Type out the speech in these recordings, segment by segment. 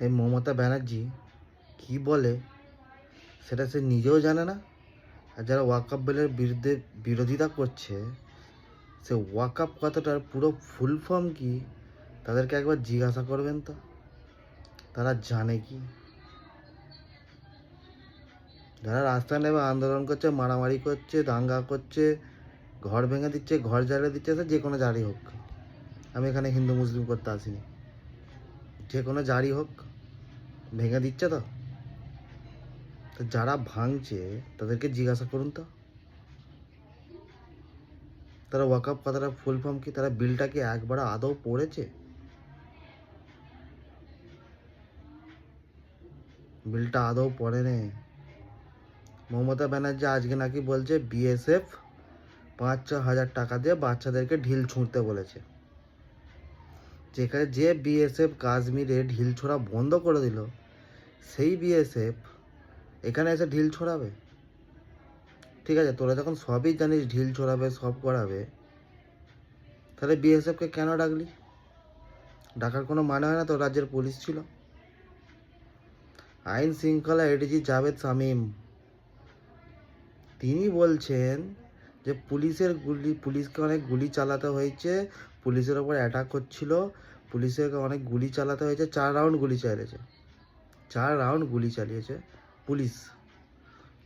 এই মমতা ব্যানার্জি কি বলে সেটা সে নিজেও জানে না। আর যারা ওয়াকআপ বিলের বিরুদ্ধে বিরোধিতা করছে, সে ওয়াকআপ কথাটার পুরো ফুল ফর্ম কি তাদেরকে একবার জিজ্ঞাসা করবেন তো। তারা জানে কি। যারা রাস্তায় নেমে আন্দোলন করছে, মারামারি করছে, দাঙ্গা করছে, ঘর ভেঙে দিচ্ছে, ঘর জ্বালিয়ে দিচ্ছে, সে যে কোনো জারি হোক। আমি এখানে হিন্দু, মুসলিম করতে আসিনি। যে কোনো জারি হোক, ভেঙে দিচ্ছে তো। তো যারা ভাঙছে, তাদেরকে জিজ্ঞাসা করুন তো। তারা ওয়াকআপ কথাটা ফুল ফর্ম কি, তারা বিলটা কি একবার আদৌ পড়েছে? বিলটা আদৌ পড়ে নে মমতা ব্যানার্জি আজকে নাকি বলছে বিএসএফ পাঁচ ছ হাজার টাকা দিয়ে বাচ্চাদেরকে ঢিল ছুঁড়তে বলেছে। যেখানে যে বিএসএফ কাশ্মীরে ঢিল ছোড়া বন্ধ করে দিল, সেই বিএসএফ এখানে এসে ঢিল ছোড়াবে? ঠিক আছে, তোরা যখন সবই জানিস ঢিল ছোড়াবে, সব করাবে, তাহলে বিএসএফকে কেন ডাকলি? ডাকার কোনো মানে হয় না তো রাজ্যের পুলিশ ছিল। আইন শৃঙ্খলা এডিজি জাভেদ শামীম, তিনি বলছেন যে পুলিশের গুলি, পুলিশকে অনেক গুলি চালাতে হয়েছে, পুলিশের ওপর অ্যাটাক হচ্ছিল পুলিশের অনেক গুলি চালাতে হয়েছে, চার রাউন্ড গুলি চালিয়েছে। চার রাউন্ড গুলি চালিয়েছে পুলিশ।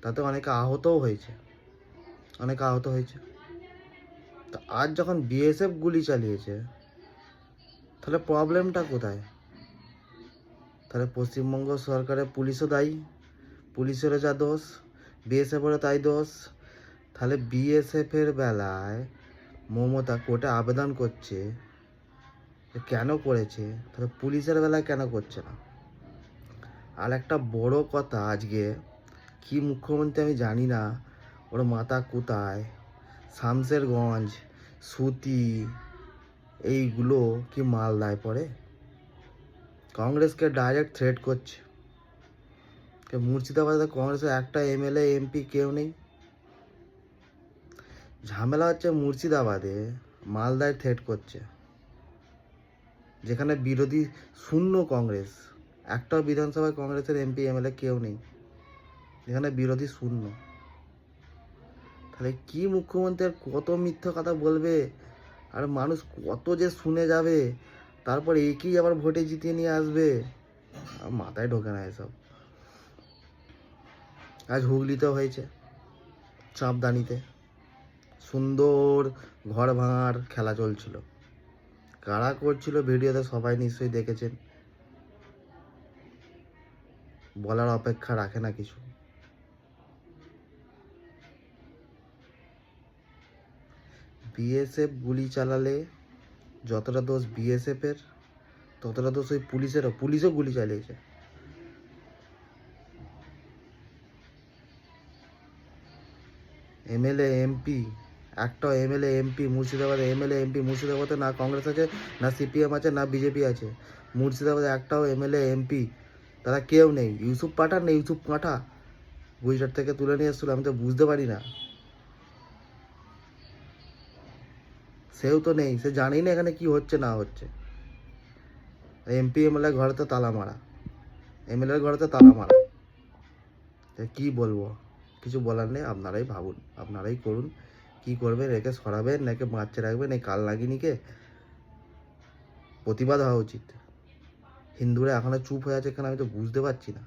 তাতে অনেকে আহতও হয়েছে। অনেকে আহত হয়েছে। তো আজ যখন বিএসএফ গুলি চালিয়েছে, তাহলে প্রবলেমটা কোথায়? তাহলে পশ্চিমবঙ্গ সরকারের পুলিশও দায়ী। পুলিশেরও যা দোষ বিএসএফেরও তাই দোষ। তাহলে বিএসএফের বেলায় মমতা কোর্টে আবেদন করছে। কেন করেছে? তাহলে পুলিশের বেলায় কেন করছে না? আর একটা বড় কথা আজকে, কি মুখ্যমন্ত্রী আমি জানি না, ওর মাথা কোথায়? শামসেরগঞ্জ সুতি, এইগুলো কি মালদায় পড়ে? কংগ্রেসকে ডাইরেক্ট থ্রেট করছে। মুর্শিদাবাদে কংগ্রেসের একটা এমএলএ এমপি কেউ নেই। ঝামেলা হচ্ছে মুর্শিদাবাদে, মালদায় থ্রেট করছে। যেখানে বিরোধী শূন্য কংগ্রেস একটা বিধানসভায় কংগ্রেসের এমপি, এমএলএ কেউ নেই। যেখানে বিরোধী শূন্য। তাহলে কি মুখ্যমন্ত্রী আর কত মিথ্যা কথা বলবে? আর মানুষ কত যে শুনে যাবে? তারপর একই আবার ভোটে জিতিয়ে নিয়ে আসবে? মাথায় ঢোকে না এসব। আজ হুগলিতেও হয়েছে চাপদানিতে। সুন্দর ঘর ভাঙার খেলা চলছিল। কারা করছিল ভিডিওতে সবাই নিশ্চয়ই দেখেছেন। বলার অপেক্ষা রাখে না কিছু। বিএসএফ গুলি চালালে যতটা দোষ বিএসএফের ততটা দোষ ওই পুলিশেরও। পুলিশও গুলি চালিয়েছে। এমএলএ এমপি একটাও এমএলএ, এমপি, মুর্শিদাবাদে, এমএলএ, এমপি, মুর্শিদাবাদে না কংগ্রেস আছে, না সিপিএম আছে, না বিজেপি আছে। মুর্শিদাবাদে একটাও এমএলএ, এমপি, তারা কেউ নেই। ইউসুফ পাঠান নেই? ইউসুফ পাঠা? গুজরাট থেকে তুলে নিয়ে এসেছিল, আমি তো বুঝতে পারি না। সেও তো নেই, সে জানেই না এখানে কি হচ্ছে, না হচ্ছে। এমপি, এমএলএ ঘরে তো তালা মারা। এমএলএ ঘরে তো তালা মারা। কি বলব? কিছু বলার নেই, আপনারাই ভাবুন, আপনারাই করুন। কি করবেন একে সরাবেন নাকি বাচ্চা রাখবেন এই কাল নাগিনীকে? প্রতিবাদ হওয়া উচিত। হিন্দুরা এখনও চুপ হয়ে আছে কেন আমি তো বুঝতে পারছি না।